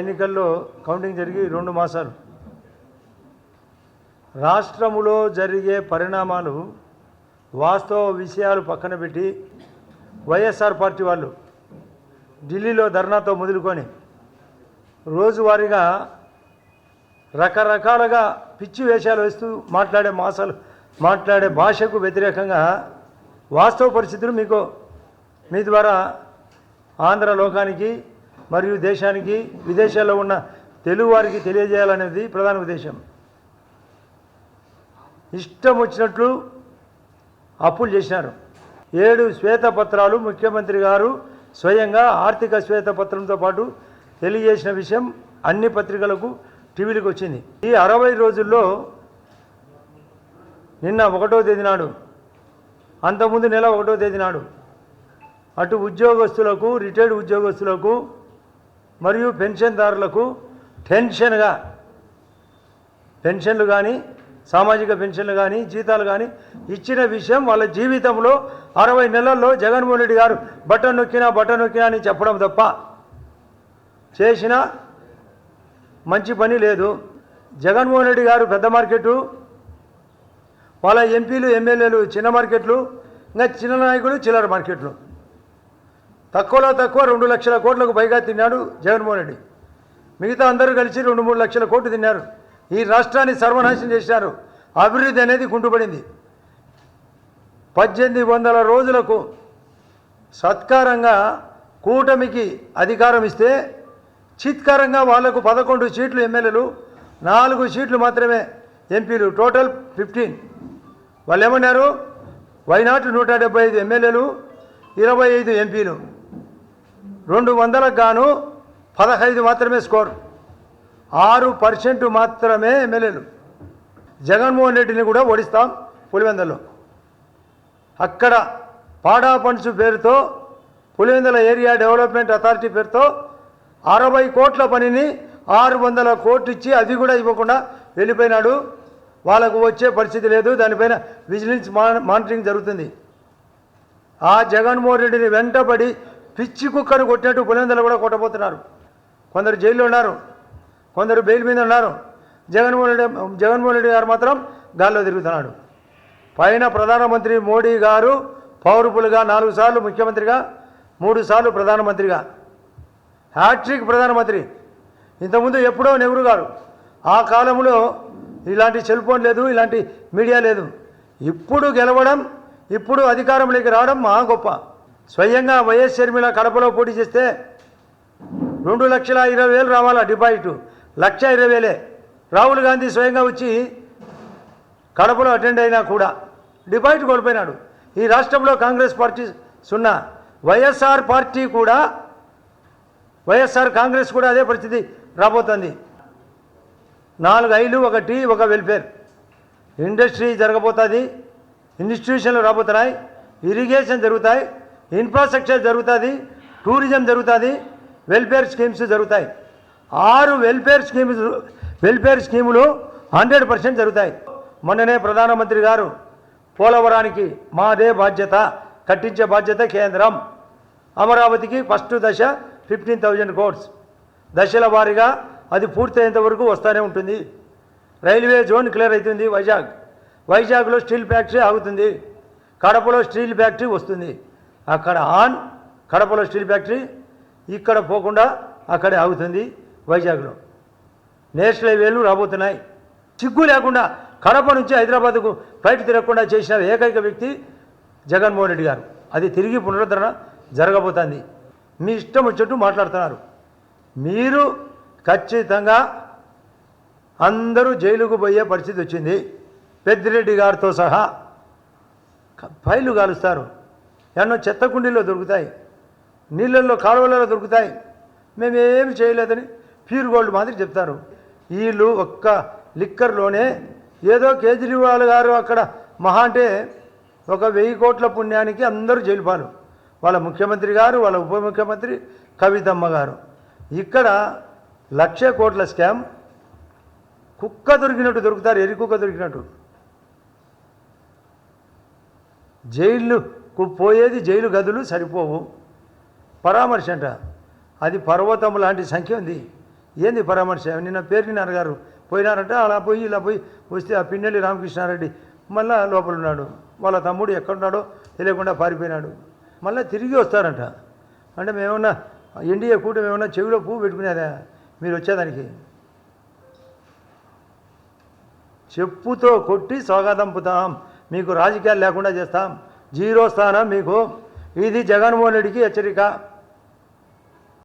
ఎన్నికల్లో కౌంటింగ్ జరిగి రెండు మాసాలు. రాష్ట్రములో జరిగే పరిణామాలు వాస్తవ విషయాలు పక్కన పెట్టి వైఎస్ఆర్ పార్టీ వాళ్ళు ఢిల్లీలో ధర్నాతో మొదలుకొని రోజువారీగా రకరకాలుగా పిచ్చి వేషాలు వేస్తూ మాట్లాడే మాసాలు మాట్లాడే భాషకు వ్యతిరేకంగా వాస్తవ పరిస్థితులు మీకు మీ ద్వారా ఆంధ్ర లోకానికి మరియు దేశానికి విదేశాల్లో ఉన్న తెలుగు వారికి తెలియజేయాలనేది ప్రధాన ఉద్దేశం. ఇష్టం వచ్చినట్లు అప్పులు చేసినారు. ఏడు శ్వేతపత్రాలు ముఖ్యమంత్రి గారు స్వయంగా ఆర్థిక శ్వేతపత్రంతో పాటు తెలియజేసిన విషయం అన్ని పత్రికలకు టీవీలకు వచ్చింది. ఈ అరవై రోజుల్లో నిన్న ఒకటో తేదీ నాడు అంతకుముందు నెల ఒకటో తేదీ నాడు అటు ఉద్యోగస్తులకు రిటైర్డ్ ఉద్యోగస్తులకు మరియు పెన్షన్దారులకు టెన్షన్గా పెన్షన్లు కానీ సామాజిక పెన్షన్లు కానీ జీతాలు కానీ ఇచ్చిన విషయం వాళ్ళ జీవితంలో అరవై నెలల్లో జగన్మోహన్ రెడ్డి గారు బటన్ నొక్కినా బటన్ నొక్కినా అని చెప్పడం తప్ప చేసిన మంచి పని లేదు. జగన్మోహన్ రెడ్డి గారు పెద్ద మార్కెట్ వాళ్ళ ఎంపీలు ఎమ్మెల్యేలు చిన్న మార్కెట్లు ఇంకా చిన్న నాయకులు చిల్లర మార్కెట్లు. తక్కువలో తక్కువ రెండు లక్షల కోట్లకు పైగా తిన్నాడు జగన్మోహన్ రెడ్డి. మిగతా అందరూ కలిసి రెండు మూడు లక్షల కోట్లు తిన్నారు. ఈ రాష్ట్రాన్ని సర్వనాశనం చేశారు. అభివృద్ధి అనేది కుంటుపడింది. పద్దెనిమిది వందల రోజులకు సత్కారంగా కూటమికి అధికారం ఇస్తే చిత్కారంగా వాళ్ళకు పదకొండు సీట్లు ఎమ్మెల్యేలు నాలుగు సీట్లు మాత్రమే ఎంపీలు టోటల్ ఫిఫ్టీన్. వాళ్ళు ఏమన్నారు వైనాట్ నూట డెబ్బై ఐదు ఎమ్మెల్యేలు ఇరవై ఐదు ఎంపీలు. రెండు వందలకు గాను పదహైదు మాత్రమే స్కోర్. ఆరు పర్సెంట్ మాత్రమే ఎమ్మెల్యేలు. జగన్మోహన్ రెడ్డిని కూడా ఓడిస్తాం పులివెందల్లో. అక్కడ పాడా పంచు పేరుతో పులివెందుల ఏరియా డెవలప్మెంట్ అథారిటీ పేరుతో అరవై కోట్ల పనిని ఆరు వందల కోట్లు ఇచ్చి అది కూడా ఇవ్వకుండా వెళ్ళిపోయినాడు. వాళ్ళకు వచ్చే పరిస్థితి లేదు. దానిపైన విజిలెన్స్ మా- మానిటరింగ్ జరుగుతుంది. ఆ జగన్మోహన్ రెడ్డిని వెంటబడి పిచ్చి కుక్కను కొట్టినట్టు పులివెందులు కూడా కొట్టబోతున్నారు. కొందరు జైల్లో ఉన్నారు కొందరు బెయిల్ మీద ఉన్నారు. జగన్మోహన్ రెడ్డి జగన్మోహన్ రెడ్డి గారు మాత్రం గాల్లో తిరుగుతున్నాడు. పైన ప్రధానమంత్రి మోడీ గారు పౌరుపులుగా నాలుగు సార్లు ముఖ్యమంత్రిగా మూడు సార్లు ప్రధానమంత్రిగా. హ్యాట్రిక్ ప్రధానమంత్రి. ఇంతకుముందు ఎప్పుడో నెహ్రూ గారు. ఆ కాలంలో ఇలాంటి సెల్ ఫోన్ లేదు ఇలాంటి మీడియా లేదు. ఇప్పుడు గెలవడం ఇప్పుడు అధికారంలోకి రావడం మహా గొప్ప. స్వయంగా వైఎస్ షర్మిల కడపలో పోటీ చేస్తే రెండు లక్షల ఇరవై వేలు రావాలా డిపాజిట్? లక్ష ఇరవై వేలే. రాహుల్ గాంధీ స్వయంగా వచ్చి కడపలో అటెండ్ అయినా కూడా డిపాజిట్ కోల్పోయినాడు. ఈ రాష్ట్రంలో కాంగ్రెస్ పార్టీ సున్నా. వైఎస్ఆర్ పార్టీ కూడా వైఎస్ఆర్ కాంగ్రెస్ కూడా అదే పరిస్థితి రాబోతుంది. నాలుగు ఐలు ఒక టీ ఒక వెల్ఫేర్. ఇండస్ట్రీ జరగబోతుంది ఇన్స్టిట్యూషన్లు రాబోతున్నాయి ఇరిగేషన్ జరుగుతాయి ఇన్ఫ్రాస్ట్రక్చర్ జరుగుతుంది టూరిజం జరుగుతుంది వెల్ఫేర్ స్కీమ్స్ జరుగుతాయి. ఆరు వెల్ఫేర్ స్కీమ్స్ వెల్ఫేర్ స్కీములు హండ్రెడ్ పర్సెంట్ జరుగుతాయి. మొన్ననే ప్రధానమంత్రి గారు పోలవరానికి మాదే బాధ్యత కట్టించే బాధ్యత కేంద్రం. అమరావతికి ఫస్ట్ దశ ఫిఫ్టీన్ థౌజండ్ కోట్స్ దశల వారీగా అది పూర్తయ్యేంత వరకు వస్తూనే ఉంటుంది. రైల్వే జోన్ క్లియర్ అవుతుంది వైజాగ్. వైజాగ్లో స్టీల్ ఫ్యాక్టరీ ఆగుతుంది. కడపలో స్టీల్ ఫ్యాక్టరీ వస్తుంది. అక్కడ ఆన్ కడపలో స్టీల్ ఫ్యాక్టరీ ఇక్కడ పోకుండా అక్కడే ఆగుతుంది వైజాగ్లో. నేషనల్ హైవేలు రాబోతున్నాయి. సిగ్గు లేకుండా కడప నుంచి హైదరాబాద్కు ఫ్లైట్ తిరగకుండా చేసిన ఏకైక వ్యక్తి జగన్మోహన్ రెడ్డి గారు. అది తిరిగి పునరుద్ధరణ జరగబోతుంది. మీ ఇష్టం వచ్చినట్టు మాట్లాడుతున్నారు. మీరు ఖచ్చితంగా అందరూ జైలుకు పోయే పరిస్థితి వచ్చింది. పెద్దిరెడ్డి గారితో సహా ఫైలు ఫైళ్ళు కాలుస్తారు. ఎన్నో చెత్త కుండీలో దొరుకుతాయి. నీళ్ళల్లో కాలువలలో దొరుకుతాయి. మేమేమి చేయలేదని ప్యూర్ గోల్డ్ మాదిరి చెప్తారు. వీళ్ళు ఒక్క లిక్కర్లోనే ఏదో కేజ్రీవాల్ గారు అక్కడ మహా అంటే ఒక వెయ్యి కోట్ల పుణ్యానికి అందరూ జైలుపాలు. వాళ్ళ ముఖ్యమంత్రి గారు వాళ్ళ ఉప ముఖ్యమంత్రి కవితమ్మ గారు. ఇక్కడ లక్ష కోట్ల స్కామ్. కుక్క దొరికినట్టు దొరుకుతారు ఎరి కుక్క దొరికినట్టు. జైళ్ళు పోయేది జైలు గదులు సరిపోవు. పరామర్శ అంట. అది పర్వతం లాంటి సంఖ్య ఉంది. ఏంది పరామర్శ? నిన్న పేర్నినారు గారు పోయినారంట. అలా పోయి ఇలా పోయి వస్తే ఆ పిన్నెల్లి రామకృష్ణారెడ్డి మళ్ళా లోపల ఉన్నాడు వాళ్ళ తమ్ముడు ఎక్కడున్నాడో తెలియకుండా పారిపోయినాడు. మళ్ళీ తిరిగి వస్తారంట. అంటే మేమన్నా ఎన్డీఏ కూటమి ఏమన్నా చెవిలో పువ్వు పెట్టుకునేదా? మీరు వచ్చేదానికి. చెప్పుతో కొట్టి స్వాగతం పుతాం. మీకు రాజకీయాలు లేకుండా చేస్తాం. జీరో స్థానం మీకు. ఇది జగన్మోహన్ రెడ్డికి హెచ్చరిక.